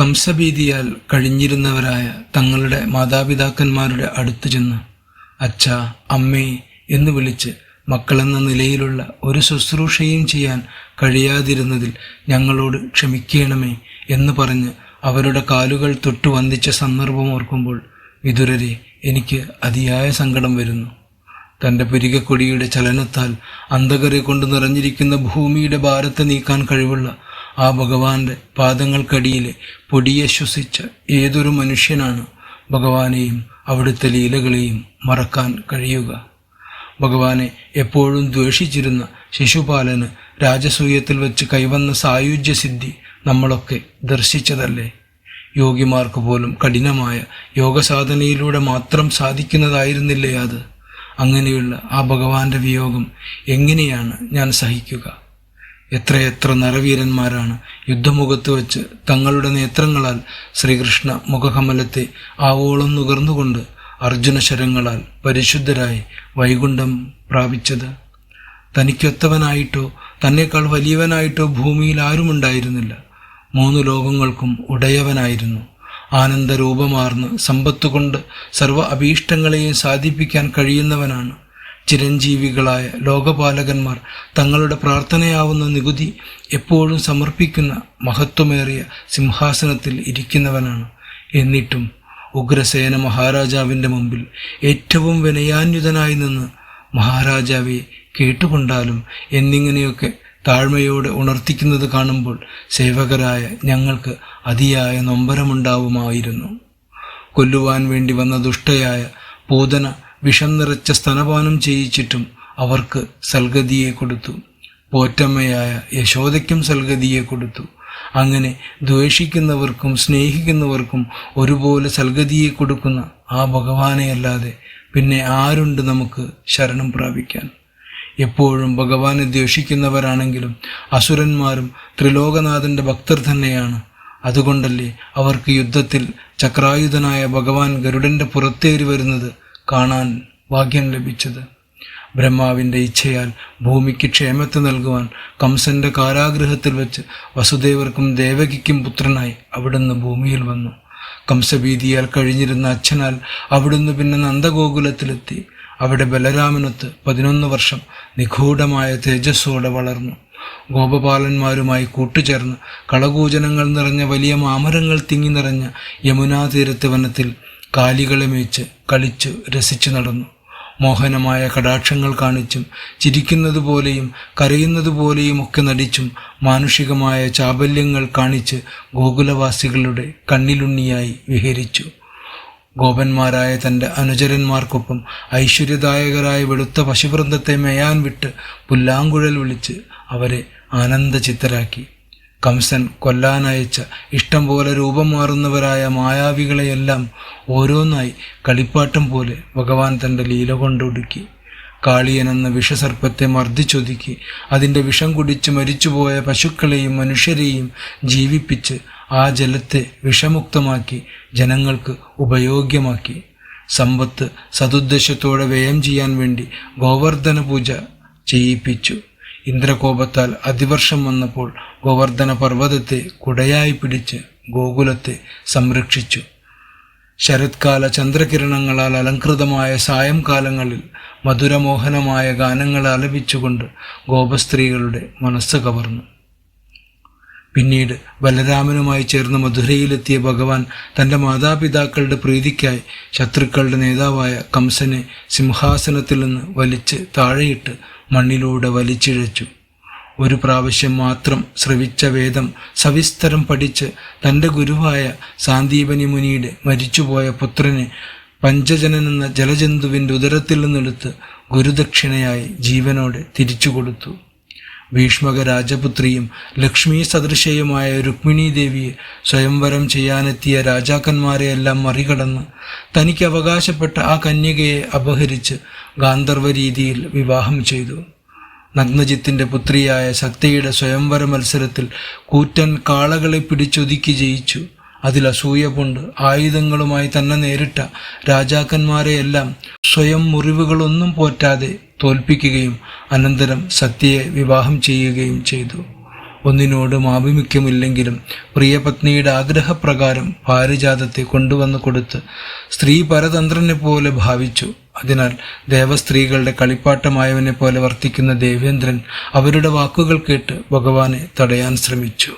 കംസഭീതിയാൽ കഴിഞ്ഞിരുന്നവരായ തങ്ങളുടെ മാതാപിതാക്കന്മാരുടെ അടുത്തു ചെന്ന് അച്ഛ അമ്മേ എന്ന് വിളിച്ച് മക്കളെന്ന നിലയിലുള്ള ഒരു ശുശ്രൂഷയും ചെയ്യാൻ കഴിയാതിരുന്നതിൽ ഞങ്ങളോട് ക്ഷമിക്കണമേ എന്ന് പറഞ്ഞ് അവരുടെ കാലുകൾ തൊട്ടു വന്ദിച്ച സന്ദർഭം ഓർക്കുമ്പോൾ വിതുരരെ എനിക്ക് അതിയായ സങ്കടം വരുന്നു. തന്റെ പുരികക്കൊടിയുടെ ചലനത്താൽ അന്ധകരെ കൊണ്ട് നിറഞ്ഞിരിക്കുന്ന ഭൂമിയുടെ ഭാരത്തെ നീക്കാൻ കഴിവുള്ള ആ ഭഗവാന്റെ പാദങ്ങൾക്കടിയിൽ പൊടിയെ ശ്വസിച്ച ഏതൊരു മനുഷ്യനാണ് ഭഗവാനെയും അവിടുത്തെ ലീലകളെയും മറക്കാൻ കഴിയുക? ഭഗവാനെ എപ്പോഴും ദ്വേഷിച്ചിരുന്ന ശിശുപാലന് രാജസൂയത്തിൽ വെച്ച് കൈവന്ന സായുജ്യസിദ്ധി നമ്മളൊക്കെ ദർശിച്ചതല്ലേ? യോഗിമാർക്ക് പോലും കഠിനമായ യോഗസാധനയിലൂടെ മാത്രം സാധിക്കുന്നതായിരുന്നില്ലേ അത്? അങ്ങനെയുള്ള ആ ഭഗവാന്റെ വിയോഗം എങ്ങനെയാണ് ഞാൻ സഹിക്കുക? എത്രയെത്ര നരവീരന്മാരാണ് യുദ്ധമുഖത്ത് വച്ച് തങ്ങളുടെ നേത്രങ്ങളാൽ ശ്രീകൃഷ്ണ മുഖകമലത്തെ ആവോളം നുകർന്നുകൊണ്ട് അർജുനശരങ്ങളാൽ പരിശുദ്ധരായി വൈകുണ്ഠം പ്രാപിച്ചത്. തനിക്കൊത്തവനായിട്ടോ തന്നെക്കാൾ വലിയവനായിട്ടോ ഭൂമിയിൽ ആരുമുണ്ടായിരുന്നില്ല. മൂന്ന് ലോകങ്ങൾക്കും ഉടയവനായിരുന്നു. ആനന്ദരൂപമാർന്ന് സമ്പത്തുകൊണ്ട് സർവ അഭീഷ്ടങ്ങളെയും സാധിപ്പിക്കാൻ കഴിയുന്നവനാണ് ചിരഞ്ജീവികളായ ലോകപാലകന്മാർ തങ്ങളുടെ പ്രാർത്ഥനയാവുന്ന നികുതി എപ്പോഴും സമർപ്പിക്കുന്ന മഹത്വമേറിയ സിംഹാസനത്തിൽ ഇരിക്കുന്നവനാണ്. എന്നിട്ടും ഉഗ്രസേന മഹാരാജാവിന്റെ മുമ്പിൽ ഏറ്റവും വിനയാന്യുതനായി നിന്ന് മഹാരാജാവെ കേട്ടുകൊണ്ടാലും എന്നിങ്ങനെയൊക്കെ താഴ്മയോടെ ഉണർത്തിക്കുന്നത് കാണുമ്പോൾ സേവകരായ ഞങ്ങൾക്ക് അതിയായ നൊമ്പരമുണ്ടാവുമായിരുന്നു. കൊല്ലുവാൻ വേണ്ടി വന്ന ദുഷ്ടയായ പൂതന വിഷം നിറച്ച സ്തനപാനം ചെയ്യിച്ചിട്ടും അവർക്ക് സൽഗതിയെ കൊടുത്തു. പോറ്റമ്മയായ യശോദയ്ക്കും സൽഗതിയെ കൊടുത്തു. അങ്ങനെ ദ്വേഷിക്കുന്നവർക്കും സ്നേഹിക്കുന്നവർക്കും ഒരുപോലെ സൽഗതിയെ കൊടുക്കുന്ന ആ ഭഗവാനെയല്ലാതെ പിന്നെ ആരുണ്ട് നമുക്ക് ശരണം പ്രാപിക്കാൻ? എപ്പോഴും ഭഗവാനെ ദ്വേഷിക്കുന്നവരാണെങ്കിലും അസുരന്മാരും ത്രിലോകനാഥന്റെ ഭക്തർ തന്നെയാണ്. അതുകൊണ്ടല്ലേ അവർക്ക് യുദ്ധത്തിൽ ചക്രായുധനായ ഭഗവാൻ ഗരുഡന്റെ പുറത്തേറി വരുന്നത് കാണാൻ ഭാഗ്യം ലഭിച്ചത്. ബ്രഹ്മാവിന്റെ ഇച്ഛയാൽ ഭൂമിക്ക് ക്ഷേമത്തെ നൽകുവാൻ കംസന്റെ കാരാഗ്രഹത്തിൽ വെച്ച് വസുദേവർക്കും ദേവകിക്കും പുത്രനായി അവിടുന്ന് ഭൂമിയിൽ വന്നു. കംസഭീതിയാൽ കഴിഞ്ഞിരുന്ന അച്ഛനാൽ അവിടുന്ന് പിന്നെ നന്ദഗോകുലത്തിലെത്തി. അവിടെ ബലരാമനൊത്ത് പതിനൊന്ന് വർഷം നിഗൂഢമായ തേജസ്സോടെ വളർന്നു. ഗോപപാലന്മാരുമായി കൂട്ടുചേർന്ന് കളകൂജനങ്ങൾ നിറഞ്ഞ വലിയ മാമരങ്ങൾ തിങ്ങി നിറഞ്ഞ യമുനാ വനത്തിൽ കാലികളെ മേച്ച് കളിച്ചു രസിച്ചു നടന്നു. മോഹനമായ കടാക്ഷങ്ങൾ കാണിച്ചും ചിരിക്കുന്നത് പോലെയും കരയുന്നത് പോലെയും ഒക്കെ നടിച്ചും മാനുഷികമായ ചാബല്യങ്ങൾ കാണിച്ച് ഗോകുലവാസികളുടെ കണ്ണിലുണ്ണിയായി വിഹരിച്ചു. ഗോപന്മാരായ തന്റെ അനുചരന്മാർക്കൊപ്പം ഐശ്വര്യദായകരായ വെളുത്ത പശുവൃന്ദത്തെ മേയാൻ വിട്ട് പുല്ലാങ്കുഴൽ വിളിച്ച് അവരെ ആനന്ദചിത്തരാക്കി. കംസൻ കൊല്ലാനയച്ച ഇഷ്ടം പോലെ രൂപം മാറുന്നവരായ മായാവികളെയെല്ലാം ഓരോന്നായി കളിപ്പാട്ടം പോലെ ഭഗവാൻ തന്റെ ലീല കൊണ്ടൊടുക്കി. കാളിയൻ എന്ന വിഷസർപ്പത്തെ മർദ്ദിച്ചൊതുക്കി. അതിന്റെ വിഷം കുടിച്ച് മരിച്ചുപോയ പശുക്കളെയും മനുഷ്യരെയും ജീവിപ്പിച്ച് ആ ജലത്തെ വിഷമുക്തമാക്കി ജനങ്ങൾക്ക് ഉപയോഗ്യമാക്കി സമ്പത്ത് സതുദ്ദേശത്തോടെ വ്യയം ചെയ്യാൻ വേണ്ടി ഗോവർദ്ധന പൂജ ചെയ്യിപ്പിച്ചു. ഇന്ദ്രകോപത്താൽ അതിവർഷം വന്നപ്പോൾ ഗോവർദ്ധന പർവതത്തെ കുടയായി പിടിച്ച് ഗോകുലത്തെ സംരക്ഷിച്ചു. ശരത്കാല ചന്ദ്രകിരണങ്ങളാൽ അലങ്കൃതമായ സായംകാലങ്ങളിൽ മധുരമോഹനമായ ഗാനങ്ങൾ ആലപിച്ചുകൊണ്ട് ഗോപസ്ത്രീകളുടെ മനസ്സ് കവർന്നു. പിന്നീട് ബലരാമനുമായി ചേർന്ന് മധുരയിലെത്തിയ ഭഗവാൻ തന്റെ മാതാപിതാക്കളുടെ പ്രീതിക്കായി ശത്രുക്കളുടെ നേതാവായ കംസനെ സിംഹാസനത്തിൽ നിന്ന് വലിച്ച് താഴെയിട്ട് മണ്ണിലൂടെ വലിച്ചിഴച്ചു. ഒരു പ്രാവശ്യം മാത്രം ശ്രവിച്ച വേദം സവിസ്തരം പഠിച്ച് തന്റെ ഗുരുവായ സാന്ദീപനി മുനിയുടെ മരിച്ചുപോയ പുത്രനെ പഞ്ചജനെന്ന ജലജന്തുവിന്റെ ഉദരത്തിൽ നിന്നെടുത്ത് ഗുരുദക്ഷിണയായി ജീവനോടെ തിരിച്ചു കൊടുത്തു ഭീഷ്മക രാജപുത്രിയും ലക്ഷ്മി സദൃശയുമായ രുക്മിണി ദേവിയെ സ്വയംവരം ചെയ്യാനെത്തിയ രാജാക്കന്മാരെയെല്ലാം മറികടന്ന് തനിക്ക് അവകാശപ്പെട്ട ആ കന്യകയെ അപഹരിച്ച് ഗാന്ധർവ രീതിയിൽ വിവാഹം ചെയ്തു. നഗ്നജിത്തിന്റെ പുത്രിയായ ശക്തിയുടെ സ്വയംവര മത്സരത്തിൽ കൂറ്റൻ കാളകളെ പിടിച്ചൊതുക്കി ജയിച്ചു. അതിൽ അസൂയ കൊണ്ട് ആയുധങ്ങളുമായി തന്നെ നേരിട്ട രാജാക്കന്മാരെയെല്ലാം സ്വയം മുറിവുകളൊന്നും പോറ്റാതെ തോൽപ്പിക്കുകയും അനന്തരം സത്യയെ വിവാഹം ചെയ്യുകയും ചെയ്തു. ഒന്നിനോട് ആഭിമുഖ്യമില്ലെങ്കിലും പ്രിയപത്നിയുടെ ആഗ്രഹപ്രകാരം പാരിജാതത്തെ കൊണ്ടുവന്നു കൊടുത്ത് സ്ത്രീ പരതന്ത്രനെ പോലെ ഭാവിച്ചു. അതിനാൽ ദേവസ്ത്രീകളുടെ കളിപ്പാട്ടമായവനെ പോലെ വർത്തിക്കുന്ന ദേവേന്ദ്രൻ അവരുടെ വാക്കുകൾ കേട്ട് ഭഗവാനെ തടയാൻ ശ്രമിച്ചു.